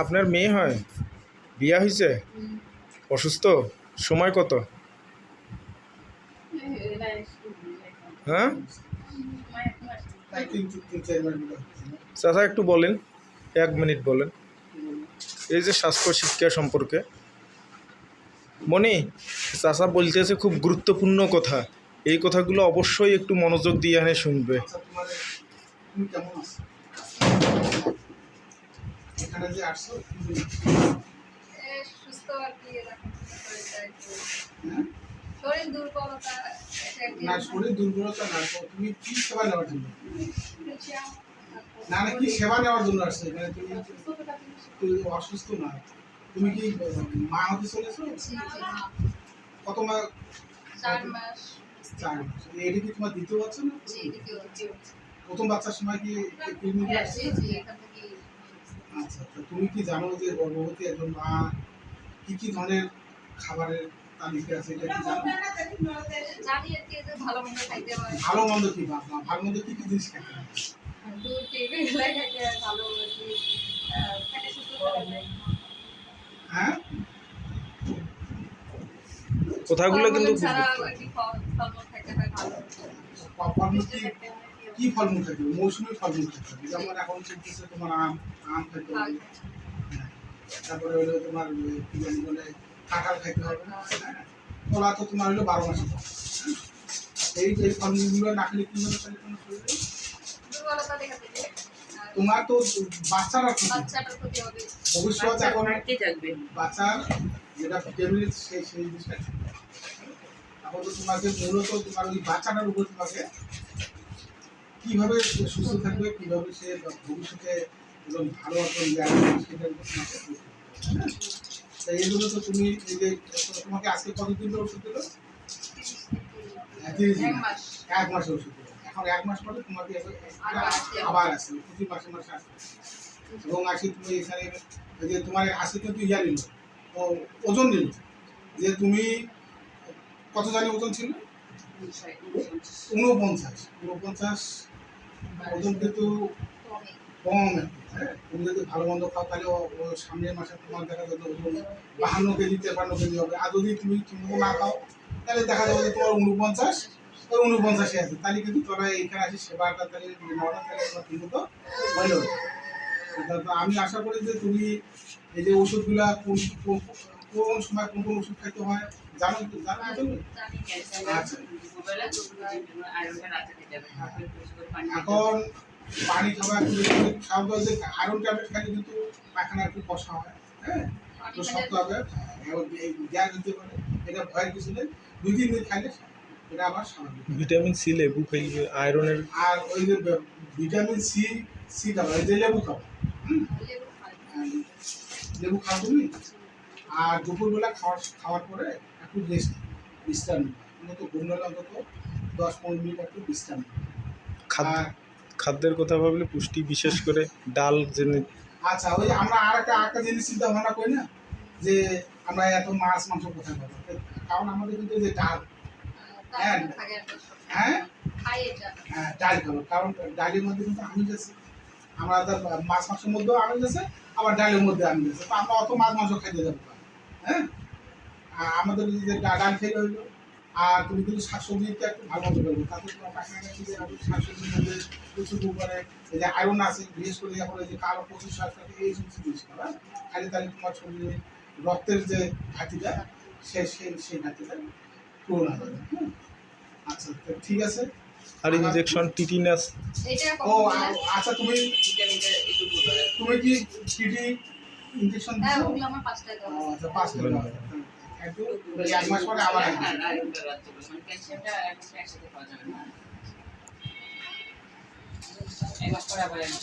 আপনার মেয়ে হয়? বিয়া হয়েছে অসুস্থ? সময় কত? হ্যাঁ? চাচা, একটু বলেন। এক মিনিট বলেন। এই যে স্বাস্থ্য শিক্ষা সম্পর্কে। মনি চাচা বলতেছে খুব গুরুত্বপূর্ণ কথা। এই কথাগুলো অবশ্যই একটু মনোযোগ দিয়ে এনে শুনবে। তোমার তুমি কেমন আছো এখানে যে আসছো তুমি সুস্থ আর কি এরকম শরীরটা একটু? শরীর দুর্বলতা এটা একটি না শরীর দুর্বলতা না তুমি কি সেবা নেওয়ার জন্য? না না কি সেবা নেওয়ার জন্য আসছো এখানে? তুমি তুমি অসুস্থ না? তুমি কি মা হতে চলেছো। কত মা চার মাস। চার মাস এটা কি তোমার দ্বিতীয় বাচ্চা না? প্রথম বাচ্চার সময় কি ক্লিনিকে আসছে? জি আচ্ছা তুমি কি জানো যে গর্ভবতী একজন মা কি কি ধরনের খাবারের তালিকা আছে? এটা কি জানো? ভালো মন্দ হয়। কি? ভালো মন্দ কি কি জিনিস হয়? হয় কি ফলমূল মৌসুমি ফলমূল যেমন এখন চলতেছে তোমার আম আম খেতে হবে। হ্যাঁ। তারপরে হলো তোমার কি জানি বলে কাঁঠাল খেতে হবে। হ্যাঁ। কলা তো তোমার হলো বারো মাসে হ্যাঁ। এই এই ফলমূলগুলো না খেলে কি হবে তাহলে তোমার শরীরে তো বাচ্চারা ভবিষ্যৎ এখন বাচ্চার যেটা সেই সেই জিনিসটা। খেতে হবে। এখন তো তোমাকে মূলত তোমার ওই বাচ্চাটার উপর তোমাকে কীভাবে সুস্থ থাকবে কীভাবে সে ভবিষ্যতে একজন ভালো একজন সেটার উপর তোমাকে? তাই জন্য তো তুমি এই যে তোমাকে আজকে কতদিন ওষুধ দিল। এক মাস ওষুধ দিল এখন এক মাস পরে তোমাকে আবার আসবে প্রতি মাসে মাসে আসবে এবং আসি তুমি এখানে যে তোমার আসি কিন্তু ইয়া নিল ও ওজন নিল যে তুমি কত জানি ওজন ছিল? উনপঞ্চাশ উনপঞ্চাশ ওজন কিন্তু কম হ্যাঁ? তুমি যদি ভালো মন্দ খাও, তাহলে সামনের মাসে তোমার দেখা যাবে ওজন বাহান্ন কেজি, তেপান্ন কেজি হবে। আর যদি তুমি ঠিকমতো না খাও, তাহলে দেখা যাবে যে তোমার উনপঞ্চাশ ওই উনপঞ্চাশে আছে। তাহলে কিন্তু তোরা এইখানে আসি সেবাটা তাহলে নেওয়াটা তাহলে ঠিকমতো হইল তো আমি আশা করি যে তুমি এই যে ওষুধগুলা কোন কোন- সময় কোন কোন ওষুধ খাইতে হয় জানো তো? জানো তো জানি। আচ্ছা। হবে। এখন পানি খাওয়া একটু বেশি খাওয়া দাওয়া যে আয়রন ট্যাবলেট খাইলে কিন্তু পায়খানা একটু কষা হয় হ্যাঁ? একটু শক্ত হবে। গ্যাস হতে পারে। এটা ভয়ের কিছু নেই। দুই তিন দিন খাইলে এটা আবার স্বাভাবিক। ভিটামিন সি লেবু খাইলে আয়রনের আর ওই যে ভিটামিন সি সি খাব এই যে লেবু খাব লেবু খাই আর লেবু খাও তুমি আর দুপুরবেলা খাওয়ার খাওয়ার পরে একটু রেস্ট বিশ্রাম অন্তত ঘুম নিলে অন্তত দশ পনেরো মিনিট একটু বিশ্রাম আর খাদ্যের কথা ভাবলে পুষ্টি বিশেষ করে ডাল জেনে আচ্ছা ওই আমরা আর একটা আরেকটা জিনিস চিন্তা ভাবনা করি না? যে আমরা এত মাছ মাংস কোথায় পাবো? কারণ আমাদের কিন্তু যে ডাল হ্যাঁ। সব। হ্যাঁ? হ্যাঁ, ডাল খাব। কারণ ডালের মধ্যে কিন্তু আমিষ আছে। আমরা তো মাছ মাংসের মধ্যেও আমিষ আছে আবার ডালের মধ্যে আমিষ আছে। তো আমরা অত মাছ মাংস খাইতে যাব হ্যাঁ? আর আমাদের যে ডাল খেলে হইল আর তুমি কিন্তু শাকসবজিটা একটু ভালো মতো করবে তাতে তোমার পাখানা খিদে হবে শাকসবজির মধ্যে প্রচুর পরিমাণে এই যে আয়রন আছে বিশেষ করে এখন এই যে কালো প্রচুর শাক থাকে এই সমস্ত জিনিস খাবা খালি তাহলে তোমার শরীরে রক্তের যে ঘাটতিটা সে সেই সেই ঘাটতিটা পূরণ হবে হ্যাঁ? আচ্ছা তো ঠিক আছে। আর ইনজেকশন টিটিনাস ও আচ্ছা তুমি তুমি কি টিটি ইনজেকশন হ্যাঁ ওগুলো আমার পাঁচটায় দেওয়া আছে। আচ্ছা পাঁচ করে দাও। একটু এক মাস পরে আবার আসবে না। মানে ক্যালসিয়ামটা একসাথে পাওয়া যাবে না এক মাস পরে আবার একবার।